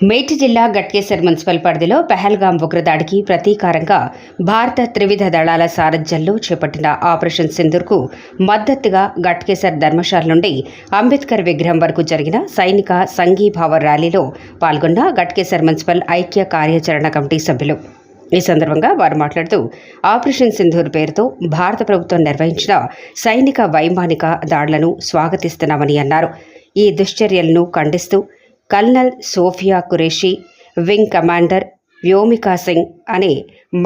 మేటి జిల్లా గట్కేసర్ మున్సిపల్ పరిధిలో పెహల్గాం ఉగ్రదాడికి ప్రతీకారంగా భారత త్రివిధ దళాల సారథ్యంలో చేపట్టిన ఆపరేషన్ సింధూర్కు మద్దతుగా గట్కేసర్ ధర్మశాల నుండి అంబేద్కర్ విగ్రహం వరకు జరిగిన సైనిక సంఘీభావ ర్యాలీలో పాల్గొన్న గట్కేసర్ మున్సిపల్ ఐక్య కార్యాచరణ కమిటీ సభ్యులు. ఈ సందర్భంగా వారు మాట్లాడుతూ ఆపరేషన్ సింధూర్ పేరుతో భారత ప్రభుత్వం నిర్వహించిన సైనిక వైమానిక దాడులను స్వాగతిస్తున్నామని అన్నారు. ఈ దుశ్చర్యలను ఖండిస్తూ colonel Sofiya Qureshi wing commander Vyomika Singh అనే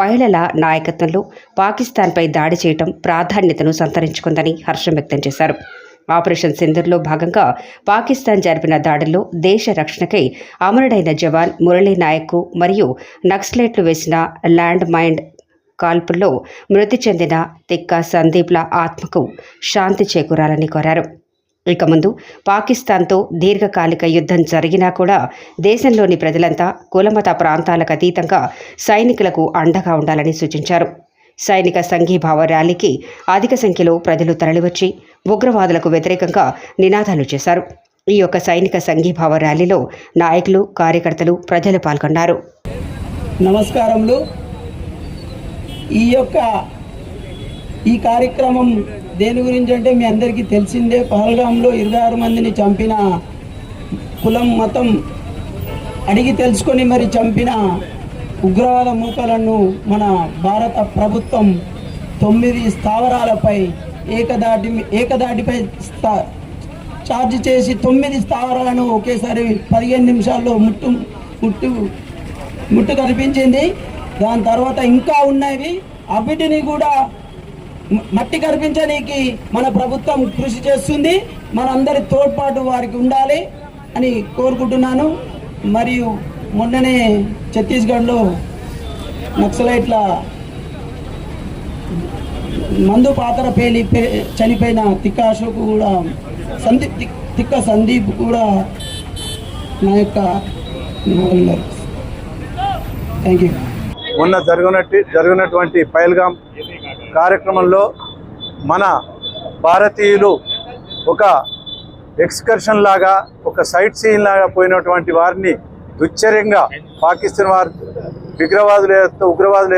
మహిళల నాయకత్వంలో పాకిస్తాన్పై దాడి చేయటం ప్రాధాన్యతను సంతరించుకుందని హర్షం వ్యక్తం చేశారు. ఆపరేషన్ సింధూర్లో భాగంగా పాకిస్తాన్ జరిపిన దాడుల్లో దేశ రక్షణకై అమరుడైన జవాన్ మురళీ నాయకు మరియు నక్సలైట్లు వేసిన ల్యాండ్ మైండ్ కాల్పుల్లో మృతి చెందిన తిక్క సందీప్ల ఆత్మకు శాంతి చేకూరాలని కోరారు. ఇక ముందు పాకిస్తాన్తో దీర్ఘకాలిక యుద్ధం జరిగినా కూడా దేశంలోని ప్రజలంతా కులమత ప్రాంతాలకు అతీతంగా సైనికులకు అండగా ఉండాలని సూచించారు. సైనిక సంఘీభావ ర్యాలీకి అధిక సంఖ్యలో ప్రజలు తరలివచ్చి ఉగ్రవాదులకు వ్యతిరేకంగా నినాదాలు చేశారు. ఈ యొక్క సైనిక సంఘీభావ ర్యాలీలో నాయకులు కార్యకర్తలు ప్రజలు పాల్గొన్నారు. నమస్కారములు. ఈ యొక్క ఈ కార్యక్రమం దేని గురించి అంటే మీ అందరికీ తెలిసిందే పహల్గాంలో ఇరవై ఆరు మందిని చంపిన కులం మతం అడిగి తెలుసుకొని మరి చంపిన ఉగ్రవాద మూకలను మన భారత ప్రభుత్వం తొమ్మిది స్థావరాలపై ఏకదాటి ఏకదాటిపై స్థా ఛార్జ్ చేసి తొమ్మిది స్థావరాలను ఒకేసారి పదిహేను నిమిషాల్లో ముట్టు ముట్టు ముట్టు కనిపించింది దాని తర్వాత ఇంకా ఉన్నవి అవిటిని కూడా మట్టి కనిపించడానికి మన ప్రభుత్వం కృషి చేస్తుంది. మనందరి తోడ్పాటు వారికి ఉండాలి అని కోరుకుంటున్నాను. మరియు మొన్ననే ఛత్తీస్గఢ్లో నక్సలైట్ల మందు పాత్ర పేలి చనిపోయిన తిక్క అశోక్ కూడా సందీప్ తిక్క సందీప్ కూడా నా యొక్క థ్యాంక్ యూ మొన్న జరిగినట్టు జరిగినటువంటి పైల్గాం కార్యక్రమంలో మన భారతీయులు ఒక ఎక్స్కర్షన్ లాగా ఒక సైట్ సీన్ లాగా పోయినటువంటి వారిని దుశ్చర్యంగా పాకిస్తాన్ వారి విగ్రవాదుల యొక్క ఉగ్రవాదుల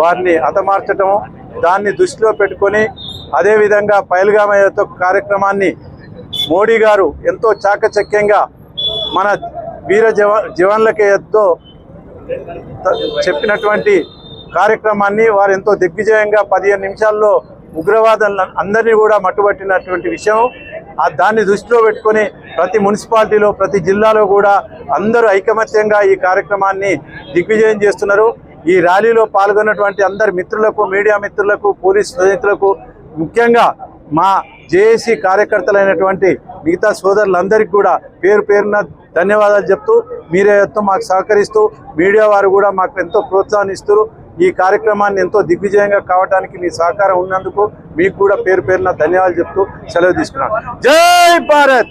వారిని హతమార్చటము దాన్ని దృష్టిలో పెట్టుకొని అదేవిధంగా పైల్గామయ్యతో కార్యక్రమాన్ని మోడీ గారు ఎంతో చాకచక్యంగా మన వీర జవ జవాన్లకి ఎంతో చెప్పినటువంటి కార్యక్రమాన్ని వారు ఎంతో దిగ్విజయంగా పదిహేను నిమిషాల్లో ఉగ్రవాదులను అందరినీ కూడా మట్టుబట్టినటువంటి విషయం. ఆ దాన్ని దృష్టిలో పెట్టుకొని ప్రతి మున్సిపాలిటీలో ప్రతి జిల్లాలో కూడా అందరూ ఐకమత్యంగా ఈ కార్యక్రమాన్ని దిగ్విజయం చేస్తున్నారు. ఈ ర్యాలీలో పాల్గొన్నటువంటి అందరి మిత్రులకు మీడియా మిత్రులకు పోలీస్ స్నేహితులకు ముఖ్యంగా మా జేఏసీ కార్యకర్తలైనటువంటి మిగతా సోదరులందరికీ కూడా పేరు పేరున ధన్యవాదాలు చెప్తూ మీరే ఎంతో మాకు సహకరిస్తూ మీడియా వారు కూడా మాకు ఎంతో ప్రోత్సాహాన్ని ఈ కార్యక్రమాన్ని ఎంతో దిగ్విజయంగా కావడానికి మీ సహకారం ఉన్నందుకు మీకు కూడా పేరు పేరున ధన్యవాదాలు చెప్తూ సెలవు తీసుకున్నాను. జై భారత్!